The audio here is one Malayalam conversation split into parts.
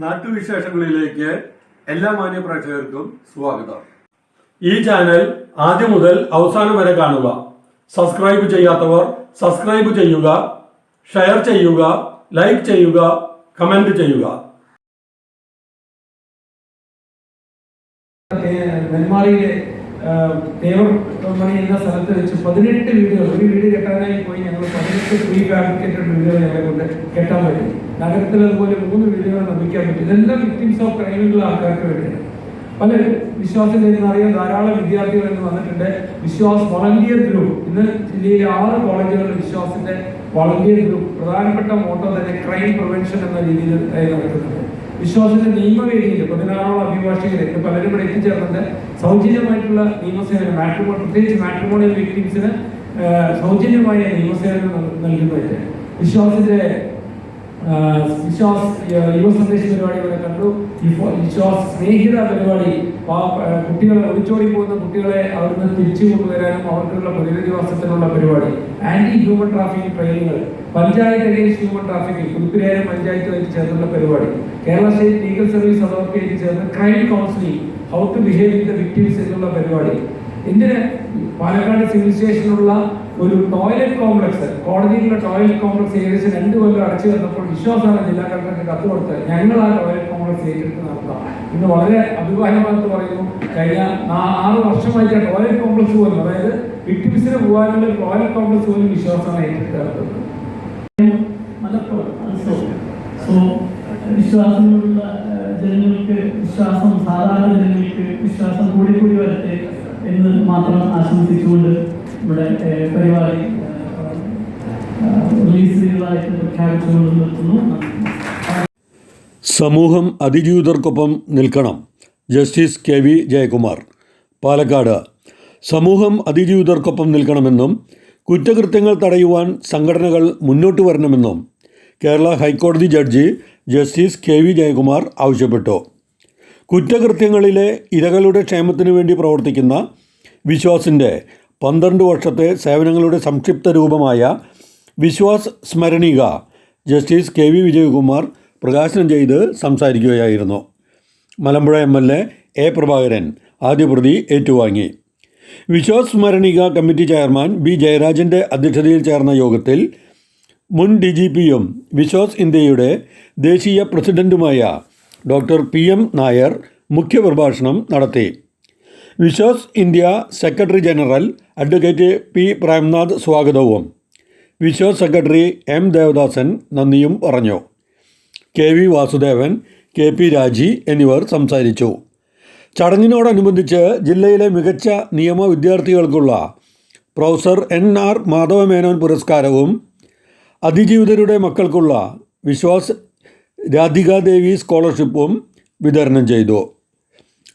നാട്ടുവിശേഷങ്ങളിലേക്ക് എല്ലാ മാന്യ പ്രേക്ഷകർക്കും സ്വാഗതം. ഈ ചാനൽ ആദ്യം മുതൽ അവസാനം വരെ കാണുക. സബ്സ്ക്രൈബ് ചെയ്യാത്തവർ സബ്സ്ക്രൈബ് ചെയ്യുക ഷെയർ ചെയ്യുക ലൈക്ക് ചെയ്യുക കമന്റ് ചെയ്യുക. തേ- നെന്മാറയിലെ ആ, തേവർ മണി എന്ന സ്ഥലത്ത് വെച്ച് പതിനെട്ട് വീടുകൾ ഒരു വീട് കെട്ടാനായി പോയി ഞങ്ങൾ പതിനെട്ട് പ്രീ ഫാബ്രിക്കേറ്റഡ് വീടുകൾ ഞങ്ങളെ കൊണ്ട് കെട്ടാൻ പറ്റും. നഗരത്തിൽ അതുപോലെ മൂന്ന് വീടുകൾ നിർമ്മിക്കാൻ പറ്റും. ഇതെല്ലാം വിക്ടിംസ് ഓഫ് ക്രൈമുള്ള ആൾക്കാർക്ക് വേണ്ടിയാണ്. പല വിശ്വാസം അറിയാൻ ധാരാളം വിദ്യാർത്ഥികൾ ഇന്ന് വന്നിട്ടുണ്ട്. വിശ്വാസ് വളണ്ടിയർ ഗ്രൂപ്പ് ഇന്ന് ജില്ലയിലെ ആറ് കോളേജുകളിൽ വിശ്വാസിന്റെ വളണ്ടിയർ ഗ്രൂപ്പ് പ്രധാനപ്പെട്ട മോട്ടോ തന്നെ ക്രൈം പ്രിവെൻഷൻ എന്ന രീതിയിൽ നടക്കുന്നുണ്ട്. വിശ്വാസത്തിന്റെ നിയമവേദിയിൽ പതിനാറോളം അഭിഭാഷകരെ പലരും ഇവിടെ എത്തിച്ചേർന്നിട്ട് സൗജന്യമായിട്ടുള്ള നിയമസേവനം മാട്രിമോൺ പ്രത്യേകിച്ച് മാട്രിമോണിയൽ വിക്ടിംസിന് സൗജന്യമായ നിയമസേവനം നൽകുന്നതിന് വിശ്വാസത്തിന്റെ വിശ്വാസ് യുവ സന്ദേശ പരിപാടികളെ കണ്ടു. വിശ്വാസ് സ്നേഹിത പരിപാടി കുട്ടികളെ ഒളിച്ചോടി പോകുന്ന കുട്ടികളെ അവിടുന്ന് തിരിച്ചു കൊണ്ടുവരാനും അവർക്കുള്ള പുനരധിവാസത്തിനുള്ള പരിപാടി. Anti human trafficking ട്രെയിനിങ്ങൾ panchayat against human trafficking panchayat പഞ്ചായത്തുമായിട്ട് ചേർന്നുള്ള പരിപാടി. കേരള സ്റ്റേറ്റ് ലീഗൽ സർവീസ് അതോറിറ്റിയായിട്ട് ചേർന്ന് crime counselling how to behave with the victims എന്നുള്ള പരിപാടി. എന്തിന്? പാലക്കാട് സിവിൽ സ്റ്റേഷനിലുള്ള ഒരു ടോയ്ലറ്റ് കോംപ്ലക്സ് കോടതിയിലുള്ള ടോയ്ലറ്റ് കോംപ്ലക്സ് ഏകദേശം രണ്ട് കൊല്ലം അടച്ചു വന്നപ്പോൾ വിശ്വാസമാണ് ജില്ലാ കളക്ടർക്ക് കത്ത് കൊടുത്തത്. ഞങ്ങൾ ആ ടോയ്ലറ്റ് കോംപ്ലക്സ് ഏറ്റെടുത്ത് നടത്താം. ഇന്ന് വളരെ അഭിമാനമായിട്ട് പറയുന്നു കഴിഞ്ഞ ആറ് വർഷമായിട്ട് ആ ടോയ്ലറ്റ് കോംപ്ലക്സ് പോലും അതായത് വിക്ടിംസിന് പോകാനുള്ള ടോയ്ലറ്റ് കോംപ്ലക്സ് പോലും വിശ്വാസമാണ് ഏറ്റെടുത്ത് നടത്തുന്നത്. മലപ്പുറം മാത്രം ആശംസിച്ചുകൊണ്ട് ഇവിടെ പരിപാടി സമൂഹം അതിജീവിതർക്കൊപ്പം നിൽക്കണം. Justice K V Jayakumar Palakkad. സമൂഹം അതിജീവിതർക്കൊപ്പം നിൽക്കണമെന്നും കുറ്റകൃത്യങ്ങൾ തടയുവാൻ സംഘടനകൾ മുന്നോട്ട് വരണമെന്നും കേരള ഹൈക്കോടതി judge justice K V Jayakumar ആവശ്യപ്പെട്ടു. കുറ്റകൃത്യങ്ങളിലെ ഇരകളുടെ ക്ഷേമത്തിനു വേണ്ടി പ്രവർത്തിക്കുന്ന വിശ്വാസിന്റെ പന്ത്രണ്ട് വർഷത്തെ സേവനങ്ങളുടെ സംക്ഷിപ്ത രൂപമായ വിശ്വാസ് സ്മരണിക ജസ്റ്റിസ് കെ വി വിജയകുമാർ പ്രകാശനം ചെയ്ത് സംസാരിക്കുകയായിരുന്നു. Malampuzha M L A A Prabhakaran ആദ്യ പ്രതി ഏറ്റുവാങ്ങി. വിശ്വാസ് സ്മരണിക കമ്മിറ്റി ചെയർമാൻ ബി ജയരാജന്റെ അധ്യക്ഷതയിൽ ചേർന്ന യോഗത്തിൽ മുൻ ഡി ജി പിയും വിശ്വാസ് ഇന്ത്യയുടെ ദേശീയ പ്രസിഡന്റുമായ ഡോക്ടർ പി എം നായർ മുഖ്യപ്രഭാഷണം നടത്തി. Viswas India secretary general advocate P Premnath സ്വാഗതവും. വിശ്വാസ് സെക്രട്ടറി എം ദേവദാസൻ നന്ദിയും പറഞ്ഞു. K V Vasudevan K P Raji എന്നിവർ സംസാരിച്ചു. ചടങ്ങിനോടനുബന്ധിച്ച് ജില്ലയിലെ മികച്ച നിയമ വിദ്യാർത്ഥികൾക്കുള്ള പ്രൊഫസർ എൻ ആർ മാധവമേനോൻ പുരസ്കാരവും അതിജീവിതരുടെ മക്കൾക്കുള്ള വിശ്വാസ് രാധികാദേവി സ്കോളർഷിപ്പും വിതരണം ചെയ്തു.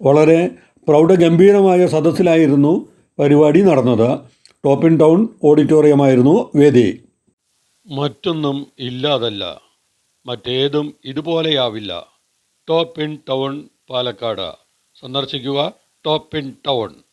വളരെ പ്രൗഢഗംഭീരമായ സദസ്സിലായിരുന്നു പരിപാടി നടന്നത്. ഇൻ ടൗൺ ഓഡിറ്റോറിയമായിരുന്നു വേദി. മറ്റൊന്നും ഇല്ലാതല്ല. മറ്റേതും ഇതുപോലെയാവില്ല. Top in town Palakkad. സന്ദർശിക്കുക ടോപ്പ് ഇൻ ടൗൺ.